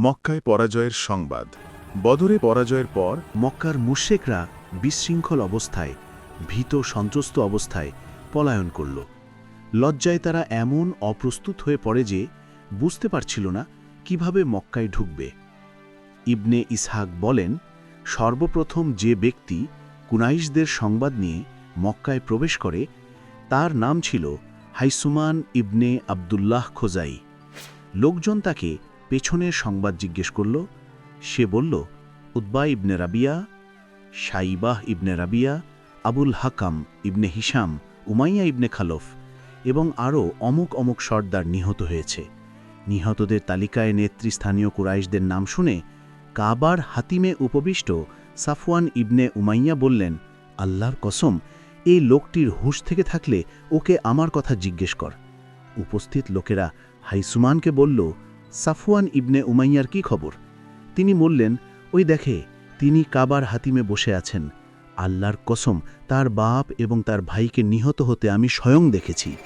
মক্কায় পরাজয়ের সংবাদ। বদরে পরাজয়ের পর মক্কার মুশেকরা বিশৃঙ্খল অবস্থায়, ভীত সন্ত্রস্ত অবস্থায় পলায়ন করল। লজ্জায় তারা এমন অপ্রস্তুত হয়ে পড়ে যে বুঝতে পারছিল না কীভাবে মক্কায় ঢুকবে। ইবনে ইসহাক বলেন, সর্বপ্রথম যে ব্যক্তি কুনাইশদের সংবাদ নিয়ে মক্কায় প্রবেশ করে, তার নাম ছিল হাইসুমান ইবনে আবদুল্লাহ খোজাই। লোকজন তাকে পেছনের সংবাদ জিজ্ঞেস করল, সে বলল Utba ibn Rabia Shaybah ibn Rabia, Abul Hakam ibn Hisham Umayya ibn Khalaf এবং আরও অমুক অমুক সর্দার নিহত হয়েছে। নিহতদের তালিকায় নেতৃস্থানীয় কুরাইশদের নাম শুনে কাবার হাতিমে উপবিষ্ট সাফওয়ান ইবনে উমাইয়া বললেন, আল্লাহর কসম, এই লোকটির হুঁশ থেকে থাকলে ওকে আমার কথা জিজ্ঞেস কর। উপস্থিত লোকেরা হাইসুমানকে বলল সাফওয়ান ইবনে উমাইয়ার কি খবর? তিনি বললেন, ওই দেখে, তিনি কাবার হাতিমে বসে আছেন। আল্লাহর কসম, তার বাপ এবং তার ভাইকে নিহত হতে আমি স্বয়ং দেখেছি।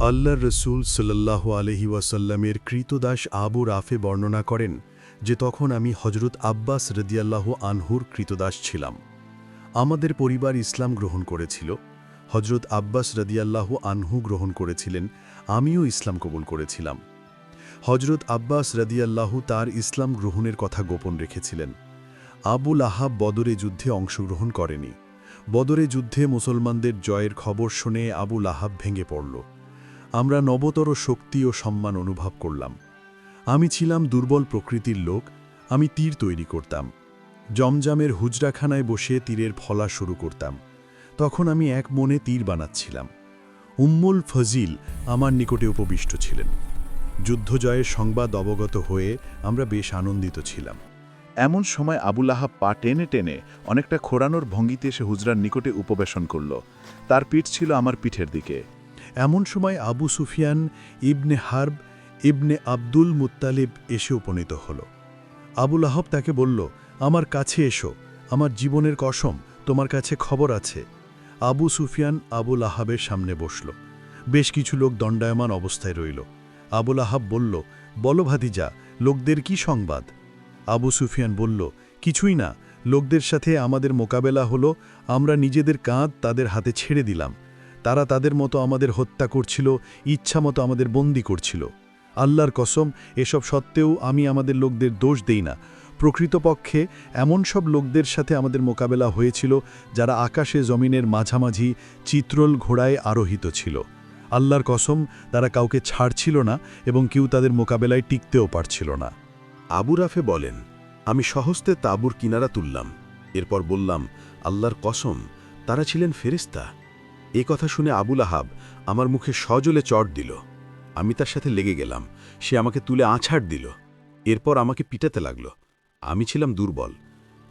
আল্লাহ রসুল সাল্লাহ আলহি ওয়াসাল্লামের কৃতদাস আবু রাফে বর্ণনা করেন যে তখন আমি হজরত আব্বাস রদিয়াল্লাহ আনহুর কৃতদাস ছিলাম। আমাদের পরিবার ইসলাম গ্রহণ করেছিল। হজরত আব্বাস রদিয়াল্লাহ আনহু গ্রহণ করেছিলেন, আমিও ইসলাম কবুল করেছিলাম। হজরত আব্বাস রদিয়াল্লাহু তার ইসলাম গ্রহণের কথা গোপন রেখেছিলেন। আবুল আহাব বদরে যুদ্ধে অংশগ্রহণ করেনি। বদরে যুদ্ধে মুসলমানদের জয়ের খবর শুনে আবুল আহাব ভেঙে পড়ল। আমরা নবতর শক্তি ও সম্মান অনুভব করলাম। আমি ছিলাম দুর্বল প্রকৃতির লোক, আমি তীর তৈরি করতাম। জমজামের হুজরাখানায় বসে তীরের ফলা শুরু করতাম। তখন আমি এক মনে তীর বানাচ্ছিলাম। উম্মুল ফজিল আমার নিকটে উপবিষ্ট ছিলেন। যুদ্ধজয়ের সংবাদ অবগত হয়ে আমরা বেশ আনন্দিত ছিলাম। এমন সময় আবুল আহাব পা টেনে টেনে অনেকটা খোরানোর ভঙ্গিতে এসে হুজরার নিকটে উপবেশন করল। তার পিঠ ছিল আমার পিঠের দিকে। এমন সময় Abu Sufyan ibn Harb ibn Abdul Muttalib এসে উপনীত হল। আবুল আহব তাকে বলল, আমার কাছে এসো। আমার জীবনের কসম, তোমার কাছে খবর আছে। আবু সুফিয়ান আবুল আহাবের সামনে বসল। বেশ কিছু লোক দণ্ডায়মান অবস্থায় রইল। আবুল আহাব বলল, বলো ভাতিজা, লোকদের কি সংবাদ? আবু সুফিয়ান বলল, কিছুই না, লোকদের সাথে আমাদের মোকাবেলা হলো, আমরা নিজেদের কাঁধ তাদের হাতে ছেড়ে দিলাম। তারা তাদের মতো আমাদের হত্যা করছিল, ইচ্ছা মতো আমাদের বন্দি করছিল। আল্লাহর কসম, এসব সত্ত্বেও আমি আমাদের লোকদের দোষ দেই না প্রকৃতপক্ষে এমন সব লোকদের সাথে আমাদের মোকাবেলা হয়েছিল যারা আকাশে জমিনের মাঝামাঝি চিত্রল ঘোড়ায় আরোহিত ছিল। আল্লাহর কসম, তারা কাউকে ছাড়ছিল না এবং কেউ তাদের মোকাবেলায় টিকতেও পারছিল না। আবু রাফে বলেন, আমি সহস্তে তাঁবুর কিনারা তুললাম। এরপর বললাম, আল্লাহর কসম, তারা ছিলেন ফেরিস্তা এ কথা শুনে আবুল আহাব আমার মুখে সজলে চট দিল। আমি তার সাথে লেগে গেলাম। সে আমাকে তুলে আছাড় দিল। এরপর আমাকে পিটাতে লাগল। আমি ছিলাম দুর্বল।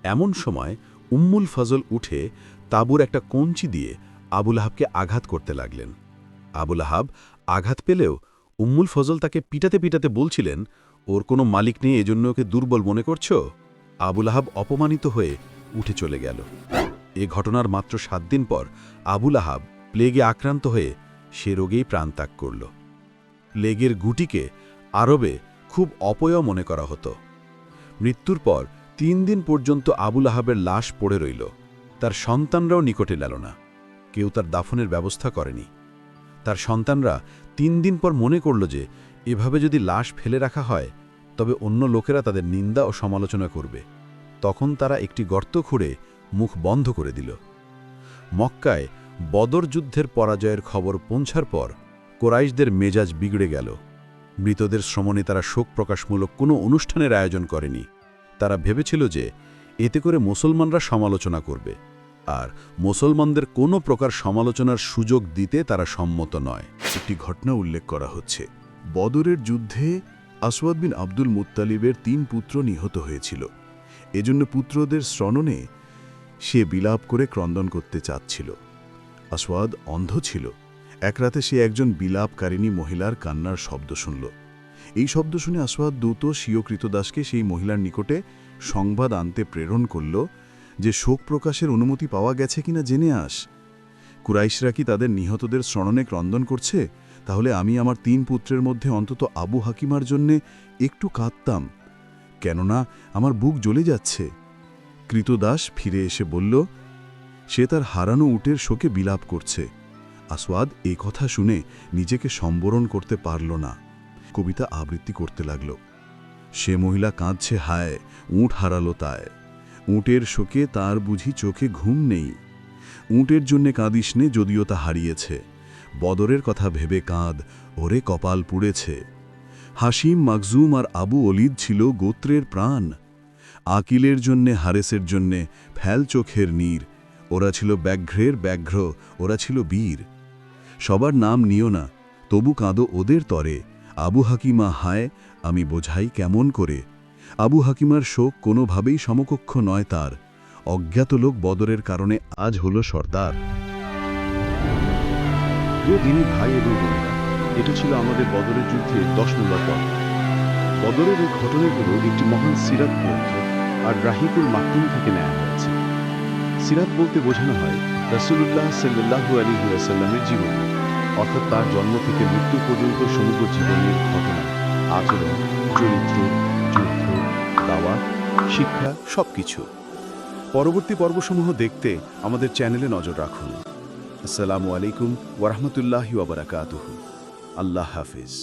এমন সময় উম্মুল ফজল উঠে তাঁবুর একটা কঞ্চি দিয়ে আবুল আহাবকে আঘাত করতে লাগলেন। আবুল আহাব আঘাত পেলেও উম্মুল ফজল তাকে পিটাতে পিটাতে বলছিলেন, ওর কোনো মালিক নেই, এজন্য ওকে দুর্বল মনে করছ? আবুল আহাব অপমানিত হয়ে উঠে চলে গেল। এ ঘটনার মাত্র সাত দিন পর আবুল আহাব প্লেগে আক্রান্ত হয়ে সে রোগেই প্রাণত্যাগ করল। প্লেগের গুটিকে আরবে খুব অপয় মনে করা হতো। মৃত্যুর পর তিন দিন পর্যন্ত আবুল আহাবের লাশ পড়ে রইল। তার সন্তানরাও নিকটে গেল না। কেউ তার দাফনের ব্যবস্থা করেনি। তার সন্তানরা তিন দিন পর মনে করল যে, এভাবে যদি লাশ ফেলে রাখা হয়, তবে অন্য লোকেরা তাদের নিন্দা ও সমালোচনা করবে। তখন তারা একটি গর্ত খুঁড়ে মুখ বন্ধ করে দিল। মক্কায় বদর যুদ্ধের পরাজয়ের খবর পৌঁছার পর কোরাইশদের মেজাজ বিগড়ে গেল। মৃতদের শ্রমণে তারা শোক প্রকাশমূলক কোনো অনুষ্ঠানের আয়োজন করেনি। তারা ভেবেছিল যে এতে করে মুসলমানরা সমালোচনা করবে, আর মুসলমানদের কোনো প্রকার সমালোচনার সুযোগ দিতে তারা সম্মত নয়। একটি ঘটনা উল্লেখ করা হচ্ছে। বদরের যুদ্ধে আসওয়াদ বিন আব্দুল মুত্তালিবের তিন পুত্র নিহত হয়েছিল। এজন্য পুত্রদের শ্রণনে সে বিলাপ করে ক্রন্দন করতে চাচ্ছিল। আসওয়াদ অন্ধ ছিল। এক রাতে সে একজন বিলাপকারিণী মহিলার কান্নার শব্দ শুনল। এই শব্দ শুনে আসওয়াদ দ্রুত স্বীয় কৃতদাসকে সেই মহিলার নিকটে সংবাদ আনতে প্রেরণ করল যে শোক প্রকাশের অনুমতি পাওয়া গেছে কিনা জেনে আস। কুরাইশরা কি তাদের নিহতদের স্মরণে ক্রন্দন করছে? তাহলে আমি আমার তিন পুত্রের মধ্যে অন্তত আবু হাকিমার জন্যে একটু কাঁদতাম। কেননা আমার বুক জ্বলে যাচ্ছে। কৃতদাস ফিরে এসে বলল, সে তার হারানো উটের শোকে বিলাপ করছে। আসওয়াদ এ কথা শুনে নিজেকে সম্বরণ করতে পারল না। কবিতা আবৃত্তি করতে লাগল। সে মহিলা কাঁদছে, হায়, উঁট হারালো তায়। উঁটের শোকে তার বুঝি চোখে ঘুম নেই। উঁটের জন্যে কাঁদিস নে, যদিও তা হারিয়েছে। বদরের কথা ভেবে কাঁদ, ওরে কপাল পুড়েছে। হাসিম মাকজুম আর আবু অলিদ ছিল গোত্রের প্রাণ। আকিলের জন্যে, হারেসের জন্যে ফ্যাল চোখের নীর। ওরা ছিল ব্যাঘ্রের ব্যাঘ্র, ওরা ছিল বীর। সবার নাম নিও না, তবু কাঁদো ওদের তরে। আবু হাকিমা, হায়, আমি বোঝাই কেমন করে। আবু হাকিমার শোক কোনোভাবেই সমকক্ষ নয় তার। অজ্ঞাত লোক বদরের কারণে আজ হল সর্দার। ভাই এবং এটা ছিল আমাদের বদরের যুদ্ধে দশ নম্বর পর্ব। বদরের এই ঘটনাগুলো একটি মহান সিরাত গ্রন্থ আর রাহিকুল মাকতুম থেকে নেওয়া হয়েছে। সিরাত বলতে বোঝানো হয় রাসুলুল্লাহ সাল্লাহু আলী সাল্লামের জীবন, অর্থাৎ তার জন্ম থেকে মৃত্যু পর্যন্ত সমগ্র জীবনের ঘটনা, আচরণ, চরিত্র, যুদ্ধ, দাওয়াত, শিক্ষা, সবকিছু। পরবর্তী পর্বসমূহ দেখতে আমাদের চ্যানেলে নজর রাখুন। আসসালামু আলাইকুম ওরহমতুল্লাহি ওবরাকাতুহু আল্লাহ হাফিজ।